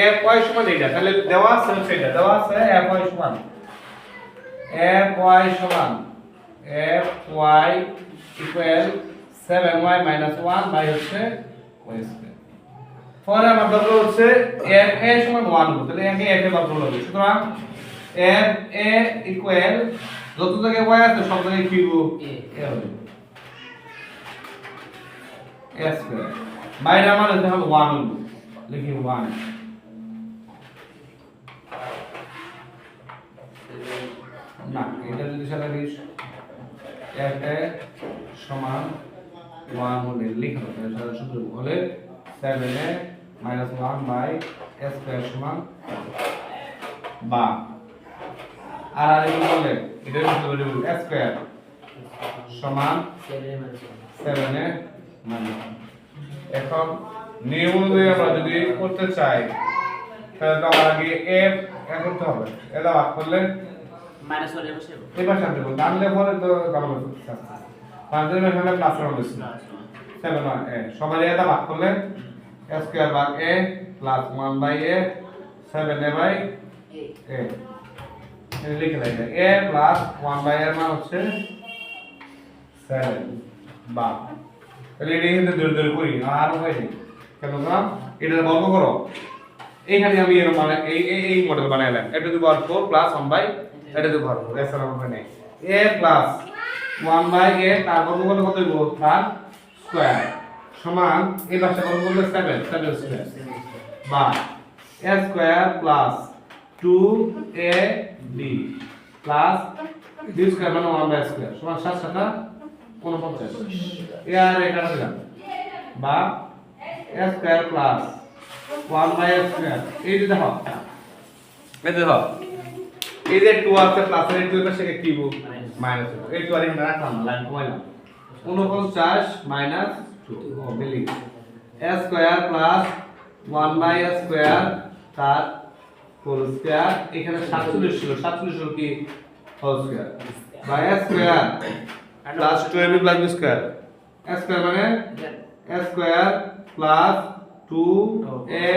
F Y সমান এটা? তাহলে দেওয়া আছে এটা দেওয়া আছে এফ ওয়াই সমান? এফ ওয়াই সমান? F Y equal seven Y minus one by হচ্ছে ওয়াই স্কোয়ার পরে আমার দরকার হচ্ছে এফ এ সমান ওয়ান তাহলে আমি এফ এ বার করব সুতরাং এফ এ ইকুয়াল যত জায়গায় ওয়াই আছে সব জায়গায় কি হব এ। হবে। এ স্কোয়ার বাইরে আমার হচ্ছে ওয়ান লিখি ওয়ান না, এটা যদি সেটা লিখিস এফ এ সমান ওয়ান হলে লিখো তাহলে শুধু হলে seven A minus one by square সমান বা আর আর এগুলো বলে? এটা পারবি এ স্কোয়ার সমান সেভেন এ মাইনাস এখন নিয়ম অনুযায়ী আমরা যদি করতে চাই, তাহলে তো আমার আগে এফ করতে হবে। এটা ভাগ করলে মাইনাস ওয়ানের বসে এবার সামনে বল জানলে পরে তো গণনা করতে চাচ্ছি। পাঁচজন এখানে প্লাস ওয়ান হয়েছিল সেভেন ওয়ান এ সবাই এটা ভাগ করলে এ স্কোয়ার ভাগ A plus one by A seven A by A লিখে রাখবে এ প্লাস ওয়ান বাই এর মান হচ্ছে সেভেন বা। তাহলে এটা কিন্তু দূরে দূরে করি আর হয়নি কেন না? এটা বর্গ করো। এইখানে আমি এর মানে এই এই এই মডেল বানাইলাম। এটা টু পাওয়ার 4 প্লাস 1 বাই এটা টু পাওয়ার 4 এছাড়া হবে না a প্লাস 1 বাই a, তার বর্গ করলে কত হইব? তার স্কয়ার সমান এই পাশে বর্গ করলে 7 7 স্কয়ার বা a square plus 2a b plus b square মানে 1 বাই স্কয়ার সমান 7 7 49 এ আর এটা দিলাম। বা a square plus 1 by square এই যে দেখো। এই দেখো। এই যে 2 আছে প্লাস এর 2 এর পাশে কি বু? মাইনাস এই 2 আর এখানে রাখলাম। লাইন কমাইলাম 49 মাইনাস 2 ও বিলি a square plus 1 by square তার হোল স্কয়ার এখানে 47 ছিল। 47 হলো কি? Whole square by square plus 12 plus B square a square মানে? A square plus 2a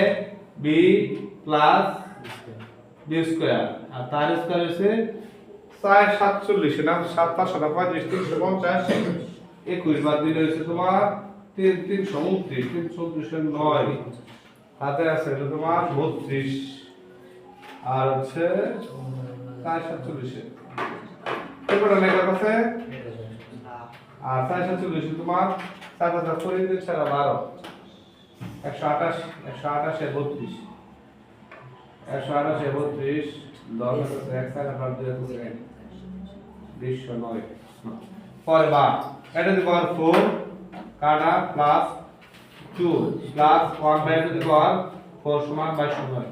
b plus B square আর তার স্কয়ার হচ্ছে চার সাতচল্লিশ না সাত পাঁচ সাত, পঁয়ত্রিশ, তিনশো পঞ্চাশ। একুশ বাদ দিলে হচ্ছে তোমার তিন, তিনশো উনত্রিশ, তিনশো উনত্রিশের নয়। হাতে আছে তোমার বত্রিশ। আর হচ্ছে চার সাতচল্লিশে আছে? আর চার সাতচল্লিশে তোমার চার হাজার তিন ছাড়া বারো। একশো আঠাশ, একশো আঠাশে বত্রিশ। একশো আঠাশে বত্রিশ দশ এক চার আঠাশ দুই আছে বিশশো নয়। পরে বা এটা দি পাওয়ার ফোর কাটা plus two plus one by two the power four সমান বাইশশো নয়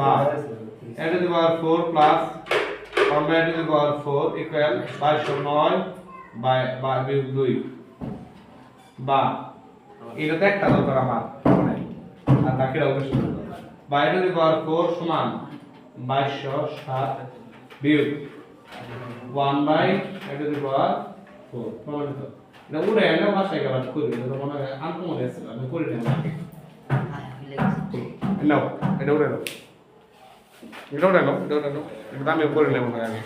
বা এটা the power four plus one by two the power four equal বাইশশো নয় বাই বা বিয়োগ দুই। বা এটা তো একটা দরকার আমার। মানে আর বাকিটা অবশ্য বা টু দি পাওয়ার ফোর সমান বাইশশো সাত বিয়োগ one by two the power four. প্রমাণিত। এটা উড়ে এনে ভাষা গেলাম করি, এটা মনে হয় আনকমন এসেছিল আমি করি না নাও, এটা উড়ে নাও। এটা উড়ে নাও, এটা উড়ে নাও। এটা আমি করে নেব আগে